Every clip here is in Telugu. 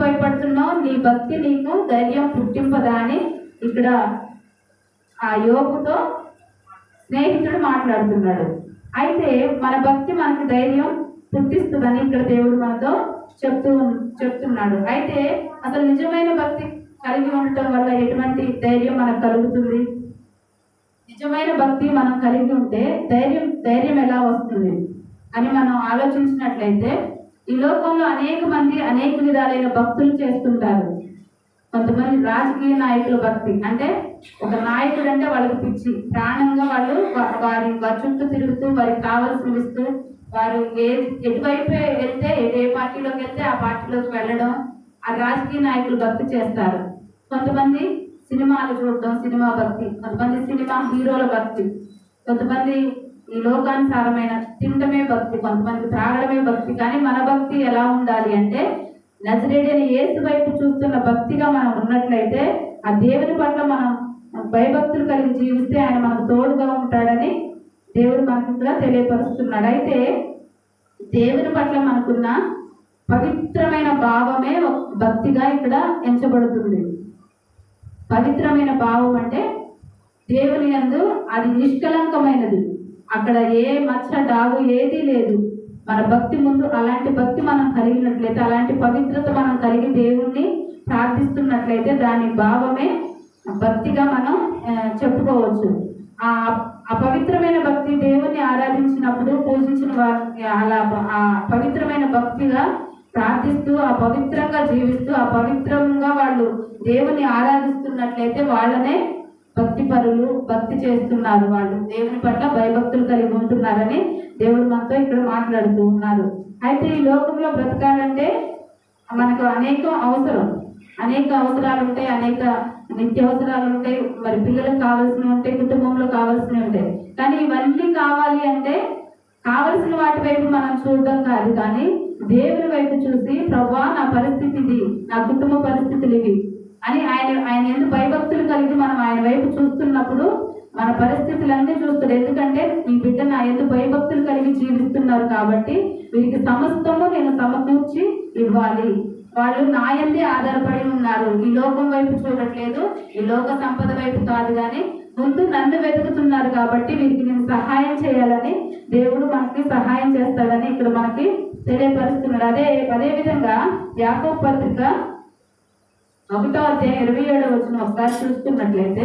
భయపడుతున్నావు? నీ భక్తి నీకు ధైర్యం పుట్టింపదా అని ఇక్కడ ఆ యోగుతో స్నేహితుడు మాట్లాడుతున్నాడు. అయితే మన భక్తి మనకు ధైర్యం పుట్టిస్తుందని ఇక్కడ దేవుడు మనతో చెప్తూ చెప్తున్నాడు. అయితే అసలు నిజమైన భక్తి కలిగి ఉండటం వల్ల ఎటువంటి ధైర్యం మనకు కలుగుతుంది? నిజమైన భక్తి మనం కలిగి ఉంటే ధైర్యం ధైర్యం ఎలా వస్తుంది? అని మనం ఆలోచించినట్లయితే ఈ లోకంలో అనేక మంది అనేక విధాలైన భక్తులు చేస్తుంటారు. కొంతమంది రాజకీయ నాయకుల భక్తి. అంటే ఒక నాయకుడు అంటే వాళ్ళకి పిచ్చి. ప్రాణంగా వాళ్ళు వారి చుట్టూ తిరుగుతూ వారికి కావాల్సిన ఇస్తూ వారు ఏ ఎటువైపు వెళ్తే ఏ- ఏ పార్టీలోకి వెళ్తే ఆ పార్టీలోకి వెళ్ళడం ఆ రాజకీయ నాయకులు భక్తి చేస్తారు. కొంతమంది సినిమాలు చూడడం సినిమా భక్తి. కొంతమంది సినిమా హీరోల భక్తి. కొంతమంది ఈ లోకానుసారమైన తిండమే భక్తి కొంతమంది త్రాగడమే భక్తి. కానీ మన భక్తి ఎలా ఉండాలి అంటే నజరేడైన ఏసు వైపు చూస్తున్న భక్తిగా మనం ఉన్నట్లయితే ఆ దేవుని పట్ల మనం భయభక్తులు కలిగి జీవిస్తే ఆయన మనకు తోడుగా ఉంటాడని దేవుడు మనకు కూడా తెలియపరుస్తున్నాడు. అయితే దేవుని పట్ల మనకున్న పవిత్రమైన భావమే భక్తిగా ఇక్కడ ఎంచబడుతుంది. పవిత్రమైన భావం అంటే దేవుని యందు అది నిష్కలంకమైనది. అక్కడ ఏ మచ్చ డాగు ఏదీ లేదు. మన భక్తి ముందు అలాంటి భక్తి మనం కలిగినట్లయితే అలాంటి పవిత్రత మనం కలిగి దేవుణ్ణి ప్రార్థిస్తున్నట్లయితే దాని భావమే భక్తిగా మనం చెప్పుకోవచ్చు. ఆ అపవిత్రమైన పవిత్రమైన భక్తి దేవుణ్ణి ఆరాధించినప్పుడు పూజించిన వారికి అలా ఆ పవిత్రమైన భక్తిగా ప్రార్థిస్తూ ఆ పవిత్రంగా జీవిస్తూ ఆ పవిత్రంగా వాళ్ళు దేవుని ఆరాధిస్తున్నట్లయితే వాళ్ళనే భక్తి పరులు భక్తి చేస్తున్నారు వాళ్ళు. దేవుని పట్ల భయభక్తులు కలిగి ఉంటున్నారని దేవుడు మనతో ఇక్కడ మాట్లాడుతూ ఉన్నారు. అయితే ఈ లోకంలో బ్రతకాలంటే మనకు అనేక అవసరం. అనేక అవసరాలు ఉంటాయి అనేక నిత్యావసరాలు ఉంటాయి మరి పిల్లలకు కావాల్సినవి ఉంటాయి కుటుంబంలో కావాల్సినవి ఉంటాయి. కానీ ఇవన్నీ కావాలి అంటే కావలసిన వాటి వైపు మనం చూడడం కాదు. కానీ దేవుని వైపు చూసి ప్రభా నా పరిస్థితి ఇది నా కుటుంబ పరిస్థితులు ఇవి. అని ఆయన ఆయన ఎందుకు భయభక్తులు కలిగి మనం ఆయన వైపు చూస్తున్నప్పుడు మన పరిస్థితులన్నీ చూస్తాడు. ఎందుకంటే ఈ బిడ్డ నా ఎందుకు భయభక్తులు కలిగి జీవిస్తున్నారు కాబట్టి వీరికి సమస్తము నేను సమకూర్చి ఇవ్వాలి. వాళ్ళు నా ఎందే ఆధారపడి ఉన్నారు. ఈ లోకం వైపు చూడట్లేదు. ఈ లోక సంపద వైపు కాదు కానీ ముందు నన్ను వెతుకుతున్నారు కాబట్టి వీరికి నేను సహాయం చేయాలని దేవుడు మనకి సహాయం చేస్తాడని ఇక్కడ మనకి తెలియపరుస్తున్నాడు. అదే అదే విధంగా యాకో పత్రిక ఒకటో అధ్యాయం ఇరవై ఏడో వచ్చిన ఒకసారి చూసుకున్నట్లయితే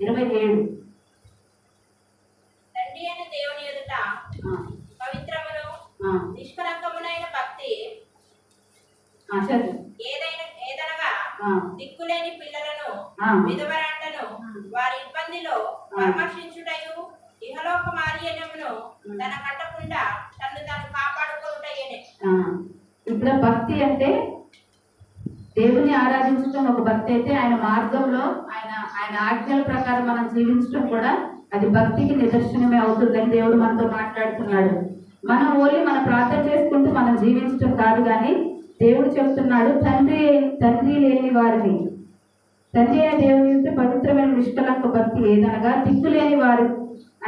ఇరవై ఏడు తండ్రి అయిన దేవుని ఎదుట పవిత్రమును నిష్కలంకమునైన భక్తి ఏదైనా ఏదనగా దిక్కులేని పిల్లలను ఆ. విధవరాండ్లను వారి ఇబ్బందిలో పరామర్శించుటయు ఇహలోక మాలిన్యమును తన కట్టకుండా తను తాను కాపాడుకోటయనే ఆ. ఇక్కడ భక్తి అంటే దేవుని ఆరాధించడం ఒక భక్తి అయితే ఆయన మార్గంలో ఆయన ఆయన ఆజ్ఞల ప్రకారం మనం జీవించడం కూడా అది భక్తికి నిదర్శనమే అవుతుందని దేవుడు మనతో మాట్లాడుతున్నాడు. మనం ఓన్లీ మన ప్రార్థన చేసుకుంటూ మనం జీవించడం కాదు కానీ దేవుడు చెప్తున్నాడు తండ్రి తండ్రి లేని వారిని. తండ్రి అయిన దేవుని పవిత్రమైన నిష్కలంక భక్తి ఏదనగా దిక్కు లేని వారు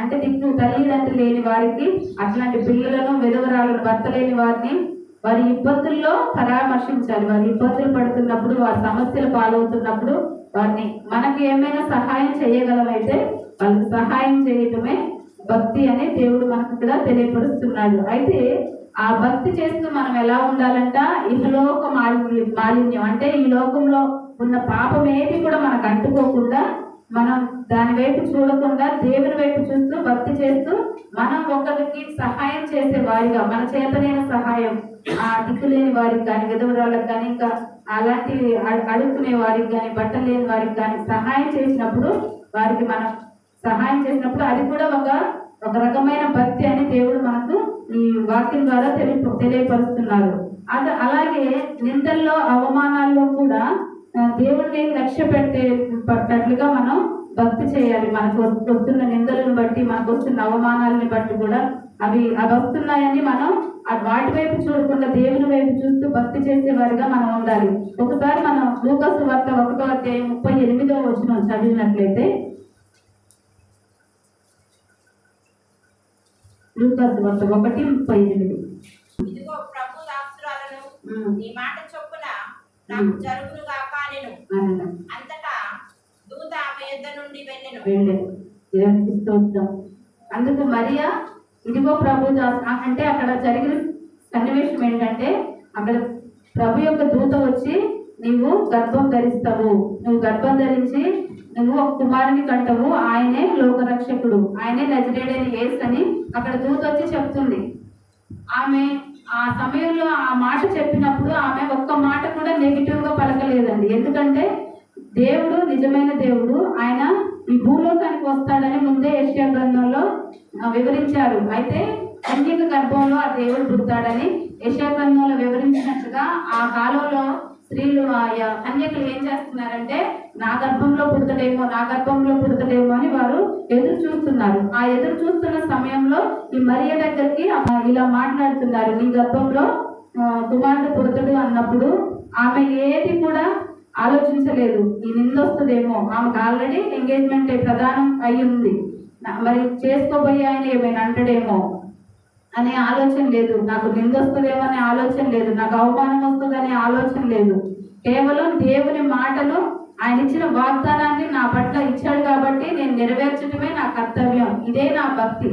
అంటే దిక్కు తల్లిదండ్రులు లేని వారికి అట్లాంటి పిల్లలను విధవరాలను భర్త లేని వారిని వారి ఇబ్బందుల్లో పరామర్శించాలి. వారి ఇబ్బందులు పడుతున్నప్పుడు వారి సమస్యలు పాలవుతున్నప్పుడు వారిని మనకి ఏమైనా సహాయం చేయగలమైతే వాళ్ళకి సహాయం చేయటమే భక్తి అని దేవుడు మనకు ఇక్కడ తెలియపరుస్తున్నాడు. అయితే ఆ భక్తి చేస్తూ మనం ఎలా ఉండాలంట? ఇహలోక మాలిన్యం మాలిన్యం. అంటే ఈ లోకంలో ఉన్న పాపం ఏది కూడా మనకు అంటుకోకుండా మనం దాని వైపు చూడకుండా దేవుని వైపు చూస్తూ భక్తి చేస్తూ మనం ఒకరికి సహాయం చేసే వారిగా మన చేతనైన సహాయం ఆ దిక్కులేని వారికి కానీ విధవరాలకు కానీ ఇంకా అలాంటి అ- అడుగుకునే వారికి కానీ బట్టలు లేని వారికి కానీ సహాయం చేసినప్పుడు వారికి మనం సహాయం చేసినప్పుడు అది కూడా ఒక ఒక రకమైన భక్తి అని దేవుడు మనకు ఈ వాక్యం ద్వారా తెలి తెలియపరుస్తున్నారు. అది అలాగే నిందల్లో అవమానాల్లో కూడా దేవుడిని దేవుణ్ణి లక్ష్య పెట్టే పట్టినట్లుగా మనం భక్తి చేయాలి. మనకు వస్తున్న నిందలను బట్టి మనకు వస్తున్న అవమానాలని బట్టి కూడా అవి అవి వస్తున్నాయని మనం ఆ వాటి వైపు చూడకుండా దేవుని వైపు చూస్తూ భక్తి చేసే వారిగా మనం ఉండాలి. ఒకసారి మనం లూకస్ వార్త ఒకటో అధ్యాయం ముప్పై ఎనిమిదో వచ్చిన చదివినట్లయితే లూకాసు వార్త ఒకటి ముప్పై ఎనిమిది. ఇదిగో ప్రభు ఉమ్, నీ మాట చొప్పున నాకు జరుగును గాక. అంతటా దూత ఆమె యుద్ధ నుండి వెళ్ళెను. దేవునికి స్తోత్రం. అందుకు మరియా ఇదిగో ప్రభు దాస్ అంటే అక్కడ జరిగిన సన్నివేశం ఏంటంటే అక్కడ ప్రభు యొక్క దూత వచ్చి నీవు గర్భం ధరిస్తావు. నువ్వు గర్భం ధరించి నువ్వు ఒక కుమారుని కంటవు. ఆయనే లోకరక్షకుడు. ఆయనే నజరేడైన ఏస్ అని అక్కడ దూత వచ్చి చెప్తుంది. ఆమె ఆ సమయంలో ఆ మాట చెప్పినప్పుడు ఆమె ఒక్క మాట కూడా నెగిటివ్గా పలకలేదండి. ఎందుకంటే దేవుడు నిజమైన దేవుడు ఆయన ఈ భూలోకానికి వస్తాడని ముందే యెషయా గ్రంథంలో వివరించారు అయితే కన్యక గర్భంలో ఆ దేవుడు పుడతాడని యశాగ్రంథంలో వివరించినట్టుగా ఆ కాలంలో స్త్రీలు ఆయా కన్యకులు ఏం చేస్తున్నారంటే నా గర్భంలో పుడతడేమో నా గర్భంలో పుడతడేమో అని వారు ఎదురు చూస్తున్నారు. ఆ ఎదురు చూస్తున్న సమయంలో ఈ మరియ దగ్గరికి ఇలా మాట్లాడుతున్నారు. నీ గర్భంలో కుమారుడు పుడతడు అన్నప్పుడు ఆమె ఏది కూడా ఆలోచించలేదు. ఈ నిందొస్తుందేమో. ఆమెకు ఆల్రెడీ ఎంగేజ్మెంట్ ప్రధానం అయి ఉంది మరి చేసుకోబోయే ఆయన ఏమైనా అంటాడేమో అనే ఆలోచన లేదు. నాకు నిందొస్తుందేమో అనే ఆలోచన లేదు. నాకు అవమానం వస్తుందనే ఆలోచన లేదు. కేవలం దేవుని మాటలు ఆయన ఇచ్చిన వాగ్దానాన్ని నా పట్ల ఇచ్చాడు కాబట్టి నేను నెరవేర్చడమే నా కర్తవ్యం. ఇదే నా భక్తి.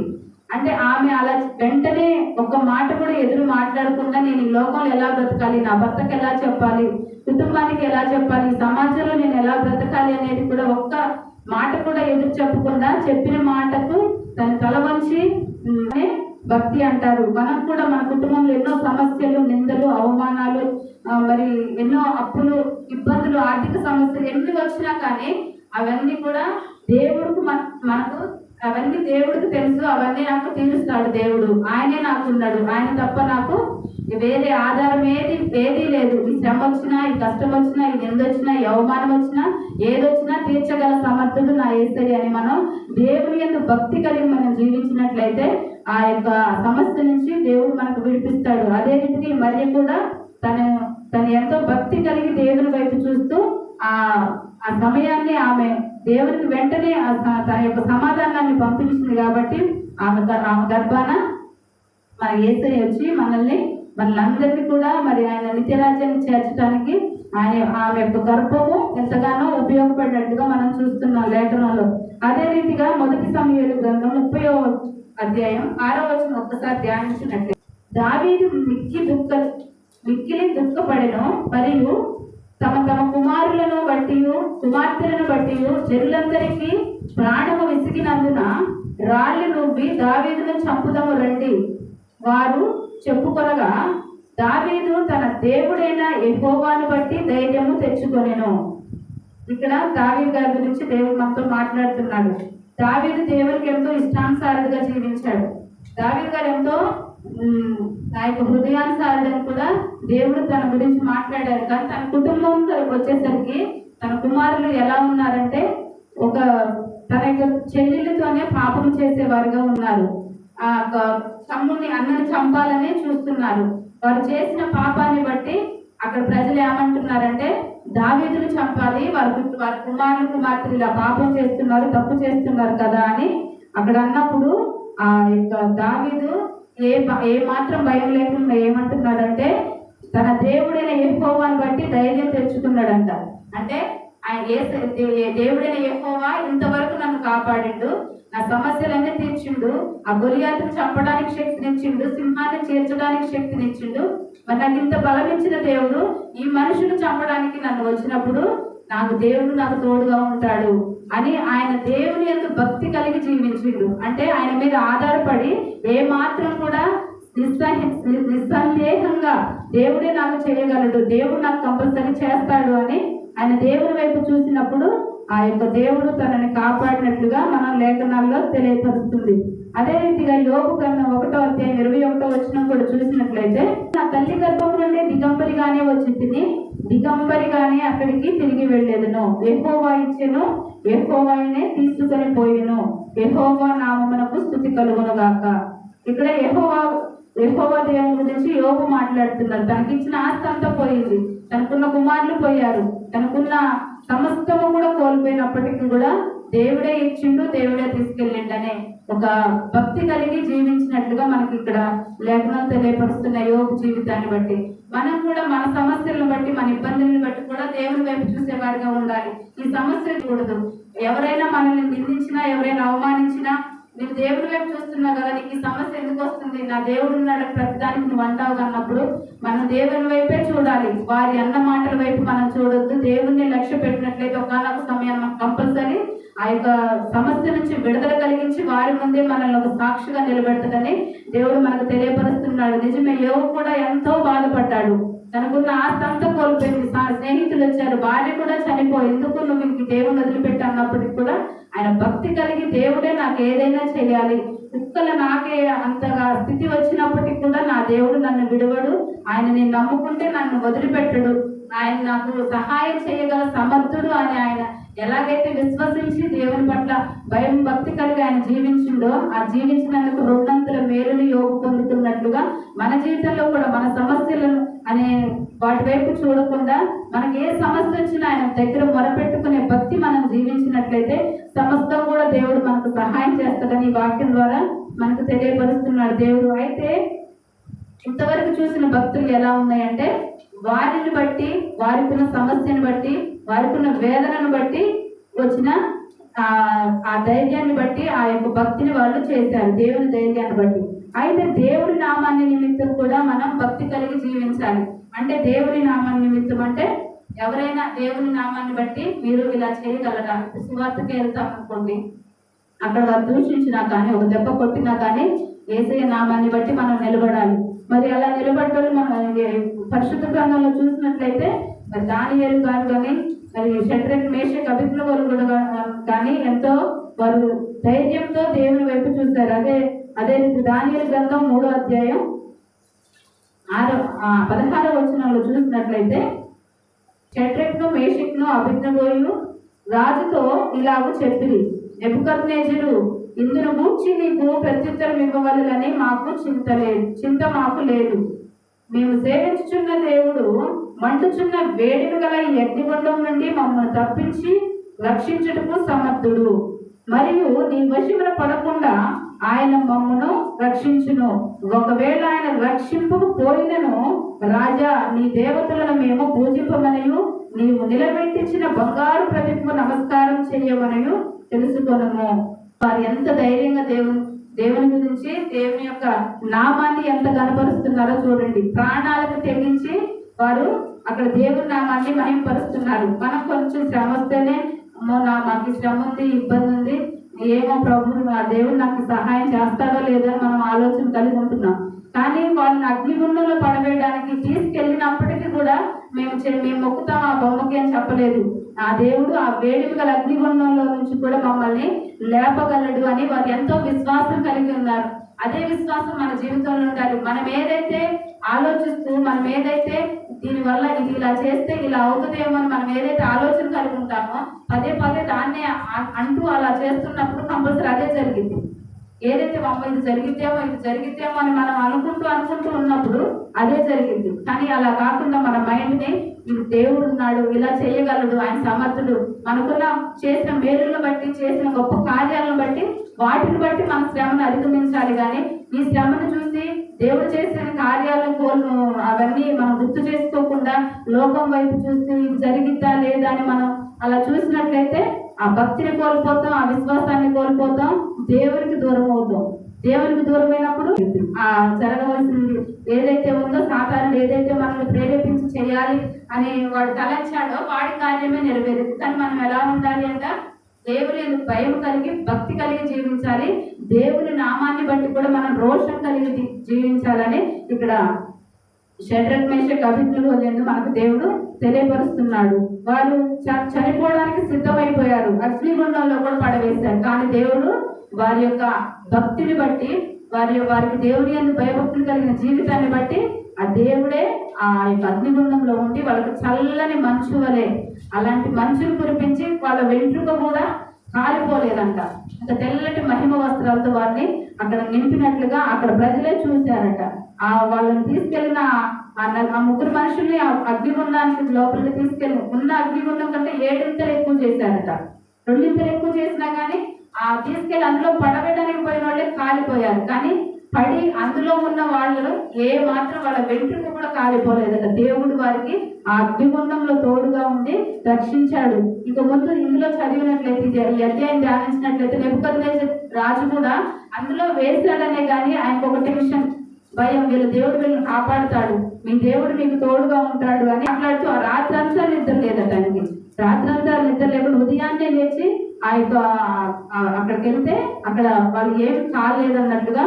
అంటే ఆమె అలా వెంటనే ఒక మాట కూడా ఎదురు మాట్లాడకుండా నేను ఈ లోకంలో ఎలా బ్రతకాలి నా భర్తకి ఎలా చెప్పాలి కుటుంబానికి ఎలా చెప్పాలి సమాజంలో నేను ఎలా బ్రతకాలి అనేది కూడా ఒక్క మాట కూడా ఎదురు చెప్పకుండా చెప్పిన మాటకు దాన్ని తల వంచి భక్తి అంటారు. మనం కూడా మన కుటుంబంలో ఎన్నో సమస్యలు నిందలు అవమానాలు మరి ఎన్నో అప్పులు ఇబ్బందులు ఆర్థిక సమస్యలు ఎన్ని వచ్చినా కానీ అవన్నీ కూడా దేవుడికి మనకు అవన్నీ దేవుడికి తెలుసు అవన్నీ నాకు తీరుస్తాడు దేవుడు. ఆయనే నాకు ఉన్నాడు. ఆయన తప్ప నాకు వేరే ఆధారం ఏది ఏదీ లేదు. ఈ శ్రమ వచ్చినా ఈ కష్టం వచ్చినా ఈ నింద వచ్చినా ఈ అవమానం వచ్చినా ఏదొచ్చినా తీర్చగల సమర్థుడు నా ఏసరి అని మనం దేవుని యొక్క భక్తి కలిగి మనం జీవించినట్లయితే ఆ యొక్క సమస్య నుంచి దేవుడు మనకు విడిపిస్తాడు. అదే రీతికి మరి కూడా తను తను ఎంతో భక్తి కలిగి దేవుని వైపు చూస్తూ ఆ ఆ సమయాన్ని ఆమె దేవునికి వెంటనే తన యొక్క సమాధానాన్ని పంపించింది కాబట్టి ఆమె ఆమె గర్భాన మన ఏసై వచ్చి మనల్ని మనలందరినీ కూడా మరి ఆయన నిత్యరాజ్యాన్ని చేర్చడానికి ఆయన ఆమె యొక్క గర్భము ఎంతగానో ఉపయోగపడినట్టుగా మనం చూస్తున్నాం లేఖనంలో అదే రీతిగా మొదటి సమయంలో గ్రంథం ముప్పై అధ్యాయం ఆరో వచ్చిన ఒక్కసారి ధ్యానించినట్లే దావీదు మిక్కి దుఃఖ మిక్కిలి దుఃఖపడను మరియు తమ తమ కుమారులను బట్టి కుమార్తెలను బట్టి చెరులందరికీ ప్రాణము విసిగినందున రాళ్ళు నువ్వి దావీదును చంపుదము రండి. వారు చెప్పుకొనగా దావీదు తన దేవుడైన ఎహోవాను బట్టి ధైర్యము తెచ్చుకొనెను. ఇక్కడ దావీదు గారి గురించి దేవుడు మనతో మాట్లాడుతున్నాడు. దావీదు దేవుడికి ఎంతో ఇష్టానుసారుడుగా జీవించాడు. దావీదు గారు ఎంతో నా యొక్క హృదయానుసారుడని కూడా దేవుడు తన గురించి మాట్లాడారు. కానీ తన కుటుంబం వచ్చేసరికి తన కుమారులు ఎలా ఉన్నారంటే ఒక తన యొక్క చెల్లెలతోనే పాపం చేసేవారుగా ఉన్నారు. ఆ యొక్క తమ్ముని అన్నని చంపాలని చూస్తున్నారు. వారు చేసిన పాపాన్ని బట్టి అక్కడ ప్రజలు ఏమంటున్నారంటే దావీదును చంపాలి వారి వారి కుమారులు కుమార్తెలు ఇలా పాపం చేస్తున్నారు తప్పు చేస్తున్నారు కదా అని అక్కడ అన్నప్పుడు ఆ యొక్క దావీదు ఏ ఏ మాత్రం భయం లేకుండా ఏమంటున్నాడంటే తన దేవుడైన ఏహోవాని బట్టి ధైర్యం తెచ్చుకున్నాడంట. అంటే ఆయన ఏ దేవుడైన ఏహోవా ఇంతవరకు నన్ను కాపాడిండు నా సమస్యలన్నీ తీర్చిండు ఆ గురియాతను చంపడానికి శక్తినిచ్చిండు సింహాన్ని చేర్చడానికి శక్తినిచ్చిండు మరి నాకు ఇంత బలం ఇచ్చిన దేవుడు ఈ మనుషులు చంపడానికి నన్ను వచ్చినప్పుడు నాకు దేవుడు నాకు తోడుగా ఉంటాడు. అని ఆయన దేవుని యొక్క భక్తి కలిగి జీవించిండు. అంటే ఆయన మీద ఆధారపడి ఏ మాత్రం కూడా నిస్సహ- నిస్సందేహంగా దేవుడే నాకు చేయగలడు దేవుడు నాకు కంపల్సరీ చేస్తాడు అని ఆయన దేవుని వైపు చూసినప్పుడు ఆ యొక్క దేవుడు తనని కాపాడినట్లుగా మనం లేఖనాల్లో తెలియపరుస్తుంది. అదే రీతిగా యోగు గ్రంథం ఒకటో అధ్యాయం ఇరవై ఒకటో వచ్చిన కూడా చూసినట్లయితే నా తల్లి గర్భం నుండి దిగంబరిగానే వచ్చింది. తిని దిగంబరిగానే అక్కడికి తిరిగి వెళ్ళేదను. ఎహోవా ఇచ్చెను ఎహోవాయినే తీసుకొని పోయేను. ఎహోవా నామమునకు స్థుతి కలుగును గాక ఇక్కడ ఎహోవా ఎహోవా దేవుని గురించి యోగు మాట్లాడుతున్నారు. తనకి ఇచ్చిన ఆస్తి అంతా పోయింది. తనకున్న కుమారులు పోయారు. తనకున్న సమస్తము కూడా కోల్పోయినప్పటికీ కూడా దేవుడే ఇచ్చిండు దేవుడే తీసుకెళ్ళిండనే ఒక భక్తి కలిగి జీవించినట్లుగా మనకి ఇక్కడ లేఖనం తెలియపరుస్తున్న యోగ జీవితాన్ని బట్టి. మనం కూడా మన సమస్యలను బట్టి మన ఇబ్బందులను బట్టి కూడా దేవుని వైపు చూసేవాడిగా ఉండాలి. ఈ సమస్య కూడదు. ఎవరైనా మనల్ని నిందించినా ఎవరైనా అవమానించినా నేను దేవుడి వైపు చూస్తున్నా కదా నీకు ఈ సమస్య ఎందుకు వస్తుంది? నా దేవుడు ఉన్నాడు ప్రతిదానికి నువ్వు అంటావు అన్నప్పుడు మనం దేవుని వైపే చూడాలి. వారి అన్న మాటల వైపు మనం చూడొద్దు. దేవుణ్ణి లక్ష్య పెట్టినట్లయితే ఒకనొక సమయం మనం కంపల్సరీ ఆ యొక్క సమస్య నుంచి విడుదల కలిగించి వారి ముందే మనల్ని ఒక సాక్షిగా నిలబెడతాడని దేవుడు మనకు తెలియపరుస్తున్నాడు. నిజమే యోగు కూడా ఎంతో బాధపడ్డాడు. తనకున్న ఆస్తి అంతా కోల్పోయింది. సా- స్నేహితులు వచ్చారు. భార్య కూడా చనిపోయి ఎందుకు నువ్వు ఇంక దేవుని వదిలిపెట్టి అన్నప్పటికి కూడా ఆయన భక్తి కలిగి దేవుడే నాకు ఏదైనా చేయాలి. కుక్కల నాకే అంతగా స్థితి వచ్చినప్పటికీ కూడా నా దేవుడు నన్ను విడవడు. ఆయన నేను నమ్ముకుంటే నన్ను వదిలిపెట్టడు. ఆయన నాకు సహాయం చేయగల సమర్థ ఎలాగైతే విశ్వసించి దేవుని పట్ల భయం భక్తి కలిగి ఆయన జీవించిండో ఆ జీవించినందుకు రెండంతుల మేలుని యోగు పొందుతున్నట్లుగా మన జీవితంలో కూడా మన సమస్యలను అనే వాటి వైపు చూడకుండా మనకి ఏ సమస్య వచ్చినా ఆయన దగ్గర మొరపెట్టుకునే భక్తి మనం జీవించినట్లయితే సమస్తం కూడా దేవుడు మనకు సహాయం చేస్తాడని ఈ వాక్యం ద్వారా మనకు తెలియపరుస్తున్నాడు దేవుడు. అయితే ఇంతవరకు చూసిన భక్తులు ఎలా ఉన్నాయంటే వారిని బట్టి వారికి ఉన్న సమస్యను బట్టి వారికి ఉన్న వేదనను బట్టి వచ్చిన ఆ ధైర్యాన్ని బట్టి ఆ యొక్క భక్తిని వాళ్ళు చేశారు దేవుని ధైర్యాన్ని బట్టి. అయితే దేవుడి నామాన్ని నిమిత్తం కూడా మనం భక్తి కలిగి జీవించాలి. అంటే దేవుని నామాన్ని నిమిత్తం అంటే ఎవరైనా దేవుని నామాన్ని బట్టి మీరు ఇలా చేయగలరా? సువార్తకి వెళ్తాం అనుకోండి. అక్కడ దూషించినా కానీ ఒక దెబ్బ కొట్టినా కానీ ఏసయ్య నామాన్ని బట్టి మనం నిలబడాలి. మరి అలా నిలబడ్డారు మనకి పరిశుద్ధ గ్రంథంలో చూసినట్లయితే మరి దానియేలు గారు కానీ మరి షట్రక్ మేషక్ వారు కూడా కానీ ఎంతో వారు ధైర్యంతో దేవుని వైపు చూస్తారు అదే అదే దానియలు గ్రంథం మూడో అధ్యాయం ఆరో ఆ, పదహారో వచనంలో చూసినట్లయితే షట్రక్ను మేషక్ను అభిజ్ఞ రాజుతో ఇలాగ చెప్పిరి. నెబుకద్నేజరు ఇందును గూర్చి నీకు ప్రత్యుత్తరం ఇవ్వవలనని మాకు చింత లేదు చింత మాకు లేదు. మేము సేవించుచున్న దేవుడు మండుచున్న వేడిని గల ఈ నుండి మమ్మల్ని తప్పించి రక్షించుటకు సమర్థుడు. మరియు నీ వశమున పడకుండా ఆయన మమ్మను రక్షించును. ఒకవేళ ఆయన రక్షింపకపోయినను రాజా నీ దేవతలను మేము పూజింపమనయు నీవు నిలబెట్టించిన బంగారు ప్రతిమకు నమస్కారం చేయమనయు తెలుసుకొనము. వారు ఎంత ధైర్యంగా దేవుని దేవుని గురించి దేవుని యొక్క నామాన్ని ఎంత కనపరుస్తున్నారో చూడండి. ప్రాణాలకు తెగించి వారు అక్కడ దేవుని నామాన్ని మహింపరుస్తున్నారు. మనం కొంచెం శ్రమ వస్తేనే అమ్మో నా మాకు శ్రమ ఉంది ఇబ్బంది ఉంది. ఏమో ప్రభు ఆ దేవుడు నాకు సహాయం చేస్తాడో లేదో అని మనం ఆలోచన కలిగి ఉంటున్నాం. కానీ వాళ్ళని అగ్నిగుండంలో పడవేయడానికి తీసుకెళ్ళినప్పటికీ కూడా మేము మేము మొక్కుతాం ఆ బొమ్మకి అని చెప్పలేదు. ఆ దేవుడు ఆ వేడిమి గల అగ్నిగుండంలో నుంచి కూడా మమ్మల్ని లేపగలడు అని వారు ఎంతో విశ్వాసం కలిగి ఉన్నారు. అదే విశ్వాసం మన జీవితంలో ఉండాలి. మనం ఏదైతే ఆలోచిస్తూ మనం ఏదైతే దీనివల్ల ఇది ఇలా చేస్తే ఇలా అవుతుందేమో అని మనం ఏదైతే ఆలోచన కలిగి ఉంటామో పదే పదే దాన్నే అంటూ అలా చేస్తున్నప్పుడు కంపల్సరీ అదే జరిగింది. ఏదైతే అమ్మ ఇది జరిగితేమో ఇది జరిగితేమో అని మనం అనుకుంటూ అనుకుంటూ ఉన్నప్పుడు అదే జరిగింది. కానీ అలా కాకుండా మన మైండ్ని ఇది దేవుడు ఉన్నాడు ఇలా చేయగలడు ఆయన సమర్థుడు. మనకున్న చేసిన మేలులను బట్టి చేసిన గొప్ప కార్యాలను బట్టి వాటిని బట్టి మన శ్రమను అధిగమించాలి. కానీ ఈ శ్రమను చూసి దేవుడు చేసిన కార్యాలను కోల్పు అవన్నీ మనం గుర్తు చేసుకోకుండా లోకం వైపు చూసి ఇది జరిగిద్దా లేదా అని మనం అలా చూసినట్లయితే ఆ భక్తిని కోల్పోతాం ఆ విశ్వాసాన్ని కోల్పోతాం దేవునికి దూరం అవుతాం. దేవునికి దూరమైనప్పుడు ఆ జరగవలసింది ఏదైతే ఉందో సాధారణ ఏదైతే మనల్ని ప్రేరేపించి చేయాలి అని వాడు తలంచాడో వాడి కార్యమే నెరవేరుతుంది. కానీ మనం ఎలా ఉండాలి అంటే దేవుని భయం కలిగి భక్తి కలిగి జీవించాలి. దేవుని నామాన్ని బట్టి కూడా మనం రోషం కలిగి జీవించాలని ఇక్కడ షడ్రక్ మేషక్ అభిజ్ఞులు మనకు దేవుడు. తెలియపరుస్తున్నాడు. వారు చ- చనిపోవడానికి సిద్ధమైపోయారు. అగ్నిగుండంలో కూడా పడవేశారు. కానీ దేవుడు వారి యొక్క భక్తిని బట్టి వారి వారికి దేవుని యందు భయభక్తులు కలిగిన జీవితాన్ని బట్టి ఆ దేవుడే ఆ యొక్క అగ్నిగుండంలో ఉండి వాళ్ళకి చల్లని మంచు వలె అలాంటి మంచును కురిపించి వాళ్ళ వెంట్రుక కూడా కాలిపోలేదంట అంత తెల్లటి మహిమ వస్త్రాలతో వారిని అక్కడ నింపినట్లుగా అక్కడ ప్రజలే చూశారట. ఆ వాళ్ళని తీసుకెళ్ళిన ఆ ఆ ముగ్గురు మనుషుల్ని ఆ అగ్నిగుండానికి లోపలికి తీసుకెళ్ళి ఉన్న అగ్నిగుండం కంటే ఏడింతలు ఎక్కువ చేశారట. రెండింతలు ఎక్కువ చేసినా కానీ ఆ తీసుకెళ్ళి అందులో పడబెట్టడానికి పోయిన వాళ్ళే కాలిపోయారు. కానీ పడి అందులో ఉన్న వాళ్ళు ఏ మాత్రం వాళ్ళ వెంట్రుక కూడా కాలిపోలేదట. దేవుడు వారికి ఆ అగ్నిగుండంలో తోడుగా ఉండి రక్షించాడు. ఇక ముందు ఇందులో చదివినట్లయితే ఇది ఈ అధ్యాయం ధ్యానించినట్లయితే నెప్పుకొద్దు రాజు కూడా అందులో వేశాడనే కానీ ఆయనకు ఒక టెన్షన్ భయం. వీళ్ళ దేవుడు వీళ్ళని కాపాడుతాడు. మీ దేవుడు మీకు తోడుగా ఉంటాడు అని మాట్లాడుతూ ఆ రాత్రంతా నిద్ర లేదట ఆయనకి. రాత్రంతా నిద్ర లేకుండా ఉదయాన్నే లేచి ఆ యొక్క అక్కడికి వెళ్తే అక్కడ వాళ్ళు ఏం కాలేదన్నట్లుగా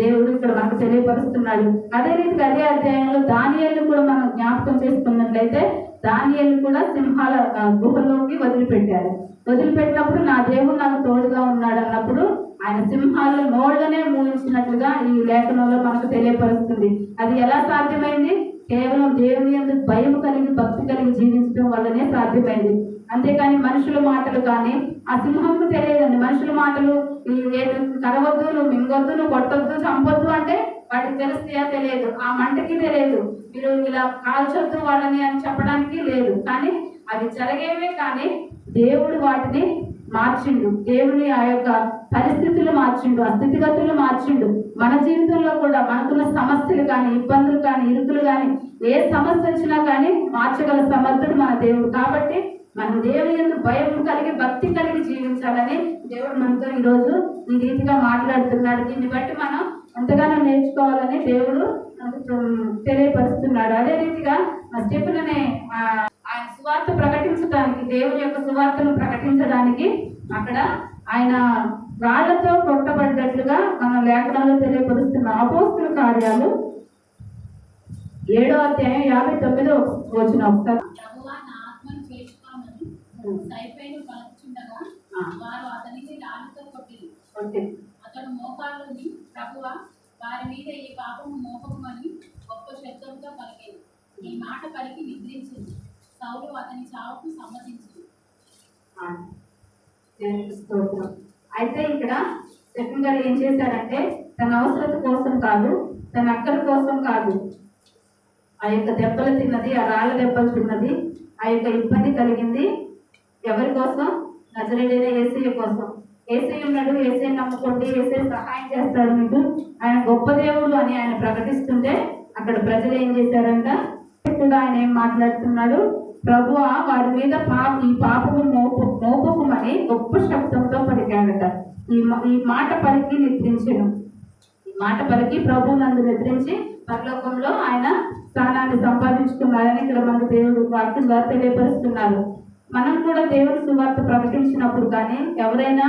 దేవుడు ఇక్కడ మనకు తెలియపరుస్తున్నాడు. అదే రీతిగా అదే అధ్యాయంలో దానియాలను కూడా మనం జ్ఞాపకం చేసుకున్నట్లయితే దానియాలను కూడా సింహాల గుహలోకి వదిలిపెట్టారు. వదిలిపెట్టినప్పుడు నా దేవుడు నాకు తోడుగా ఉన్నాడు అన్నప్పుడు ఆయన సింహాల నోళ్ళనే మూయించినట్లుగా ఈ లేఖనంలో మనకు తెలియపరుస్తుంది. అది ఎలా సాధ్యమైంది? కేవలం దేవుని యందు భయం కలిగి భక్తి కలిగి జీవించడం వల్లనే సాధ్యమైంది. అంతేకాని మనుషుల మాటలు కానీ ఆ సింహంకు తెలియదండి. మనుషుల మాటలు ఏది కరవద్దు నువ్వు మింగొద్దు నువ్వు కొట్టొద్దు చంపొద్దు అంటే వాటికి తెలుస్తాయా తెలియదు. ఆ మంటకి తెలియదు. మీరు ఇలా కాల్చొద్దు వాళ్ళని అని చెప్పడానికి లేదు. కానీ అవి జరిగేవే కానీ దేవుడు వాటిని మార్చిండు. దేవుని ఆ యొక్క పరిస్థితులు మార్చిండు ఆ స్థితిగతులు మార్చిండు. మన జీవితంలో కూడా మనకున్న సమస్యలు కానీ ఇబ్బందులు కానీ ఇరుకులు కానీ ఏ సమస్య వచ్చినా కానీ మార్చగల సమర్థుడు మన దేవుడు. కాబట్టి మనం దేవుని భయం కలిగి భక్తి కలిగి జీవించాలని దేవుడు మనతో ఈరోజు ఈ రీతిగా మాట్లాడుతున్నాడు. దీన్ని బట్టి మనం ఎంతగానో నేర్చుకోవాలని దేవుడు తెలియపరుస్తున్నాడు. అదే రీతిగా ఆ స్టెఫెన్ అనే సువార్త ప్రకటించడానికి దేవుని యొక్క సువార్తను ప్రకటించడానికి అక్కడ ఆయన రాళ్ళతో కొట్టబడ్డట్లుగా మన లేఖనాల్లో తెలియపరుస్తున్న అపోస్తుల కార్యాలు ఏడో అధ్యాయం యాభై తొమ్మిదో వచ్చిన ఒకసారి. వారు అతనికి రాళ్ళతో కొట్టిరి. ఓకే. అతడు మోకాళ్ళుని ప్రభువా వారి మీద ఈ పాపము మోపకమని గొప్ప శబ్దంతో ఈ మాట పలికి నిద్రించింది. సౌలు అతని చావుకు సమ్మతించింది స్తోత్రం. అయితే ఇక్కడ సెకండ్ గారు ఏం చేశారంటే తన అవసరత కోసం కాదు తన అక్కల కోసం కాదు ఆ యొక్క దెబ్బలు తిన్నది ఆ రాళ్ళ దెబ్బలు తిన్నది ఆ యొక్క ఇబ్బంది కలిగింది ఎవరి కోసం? నజరేడైన ఏసయ్య కోసం. ఏసీ ఉన్నాడు ఏసీ నమ్ముకోండి ఏసయ్య సహాయం చేస్తాడు మీకు. ఆయన గొప్ప దేవుడు అని ఆయన ప్రకటిస్తుంటే అక్కడ ప్రజలు ఏం చేశారంట? కూడా ఆయన ఏం మాట్లాడుతున్నాడు? ప్రభు వారి మీద పాప ఈ పాపము మోపు మోపకమని గొప్ప శబ్దంతో పలికాడట. ఈ ఈ మాట పలికి నిద్రించను. ఈ మాట పలికి ప్రభు నందు నిద్రించి పరలోకంలో ఆయన స్థానాన్ని సంపాదించుకున్నారని ఇక్కడ మన దేవుడు వాక్యం ద్వారా తెలియపరుస్తున్నారు. మనం కూడా దేవుని సువార్త ప్రకటించినప్పుడు కానీ ఎవరైనా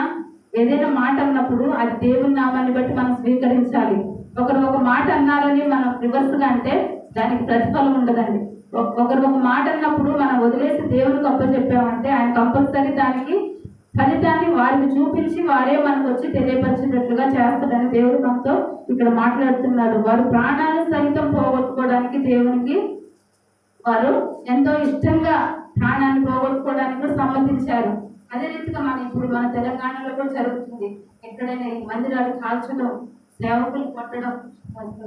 ఏదైనా మాట అన్నప్పుడు అది దేవుని నామాన్ని బట్టి మనం స్వీకరించాలి. ఒకరు ఒక మాట అన్నారని మనం రివర్స్గా అంటే దానికి ప్రతిఫలం ఉండదండి. ఒకరు ఒక మాట అన్నప్పుడు మనం వదిలేసి దేవునికి అప్ప చెప్పామంటే ఆయన కంపల్సరీ దానికి ఫలితాన్ని వారికి చూపించి వారే మనకు వచ్చి తెలియపరిచేటట్లుగా చేస్తాడని దేవుడు మనతో ఇక్కడ మాట్లాడుతున్నాడు. వారు ప్రాణాలు సైతం పోగొట్టుకోవడానికి దేవునికి వారు ఎంతో ఇష్టంగా ప్రాణాన్ని పోగొట్టుకోవడానికి కూడా సమ్మతించారు. అదే రీతిగా మన ఇప్పుడు మన తెలంగాణలో కూడా జరుగుతుంది. ఎక్కడైనా మందిరాలు కాల్చడం సేవకులు కొట్టడం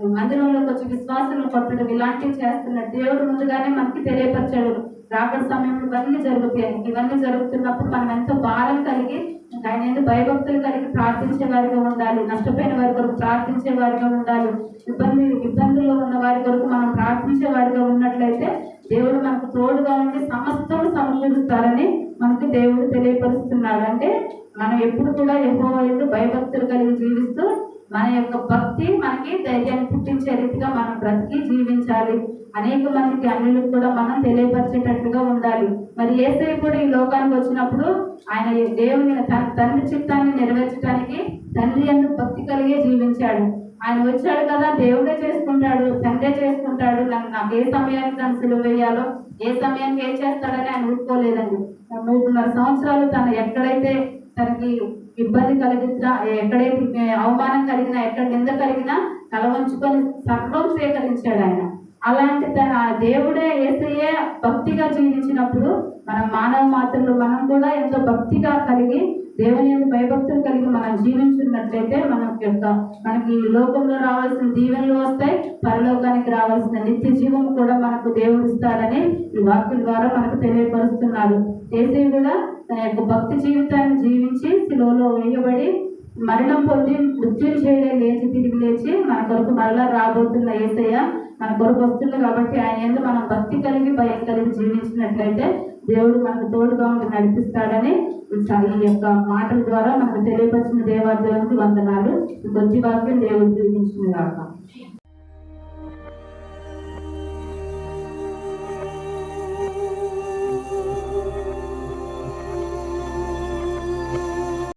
మందిరంలో కొంచెం విశ్వాసులను కొట్టడం ఇలాంటివి చేస్తున్నాడు దేవుడు ముందుగానే మనకి తెలియపరచాడు. రాకడ సమయంలో ఇవన్నీ జరుగుతాయి. ఇవన్నీ జరుగుతున్నప్పుడు మనం ఎంతో భారం కలిగి ఆయన ఎందుకు భయభక్తులు కలిగి ప్రార్థించే వారిగా ఉండాలి. నష్టపోయిన వారి కొరకు ప్రార్థించే వారిగా ఉండాలి. ఇబ్బంది ఇబ్బందుల్లో ఉన్న వారి కొరకు మనం ప్రార్థించే వారిగా ఉన్నట్లయితే దేవుడు మనకు తోడుగా ఉండి సమస్తం సమకూరుస్తారని మనకు దేవుడు తెలియపరుస్తున్నాడు. అంటే మనం ఎప్పుడు కూడా ఎక్కువ వైపు భయభక్తులు కలిగి జీవిస్తూ మన యొక్క భక్తి మనకి ధైర్యాన్ని పుట్టించే రీతిగా మనం బ్రతికి జీవించాలి. అనేక మందికి అన్యులకు కూడా మనం తెలియపరిచేటట్టుగా ఉండాలి. మరి ఏసై కూడా ఈ లోకానికి వచ్చినప్పుడు ఆయన ఈ దేవుని తన తండ్రి చిత్తాన్ని నెరవేర్చడానికి తండ్రి ఎందుకు భక్తి కలిగే జీవించాడు. ఆయన వచ్చాడు కదా దేవుడే చేసుకుంటాడు తండ్రే చేసుకుంటాడు. నన్ను నాకు ఏ సమయానికి తను సిలువ వేయాలో ఏ సమయానికి ఏం చేస్తాడని ఆయన ఊరుకోలేదండి. మూడున్నర సంవత్సరాలు తను ఎక్కడైతే తనకి ఇబ్బంది కలిగినా ఎక్కడే అవమానం కలిగినా ఎక్కడ నింద కలిగినా తల వంచుకొని సర్వం స్వీకరించాడు ఆయన. అలాంటి తన దేవుడే ఏసయ్యే భక్తిగా జీవించినప్పుడు మనం మానవ మాత్రలు మనం కూడా ఎంతో భక్తిగా కలిగి దేవుని యొక్క భయభక్తులు కలిగి మనం జీవించున్నట్లయితే మనకి యొక్క మనకి ఈ లోకంలో రావాల్సిన దీవెనలు వస్తాయి పరలోకానికి రావాల్సిన నిత్య జీవం కూడా మనకు దేవుడు ఇస్తాడని ఈ వాక్యం ద్వారా మనకు తెలియపరుస్తున్నారు ఏసీ కూడా తన యొక్క భక్తి జీవితాన్ని జీవించి శిలువలో వేయబడి మరణం పొంది మృత్యుం చేయడం లేచి తిరిగి లేచి మన కొరకు మరలా రాబోతున్న ఏసయ్య మన కొరకు వస్తుంది కాబట్టి ఆయన ఎందు మనం భక్తి కలిగి భయం కలిగి జీవించినట్లయితే దేవుడు మనకు తోడుగా ఉండి నడిపిస్తాడని ఈ యొక్క మాటల ద్వారా మనకు తెలియపరిచిన దేవాదేవునికి వందనాలు. ఈ కొద్ది వాక్యం దేవుడు జీవించిన కాక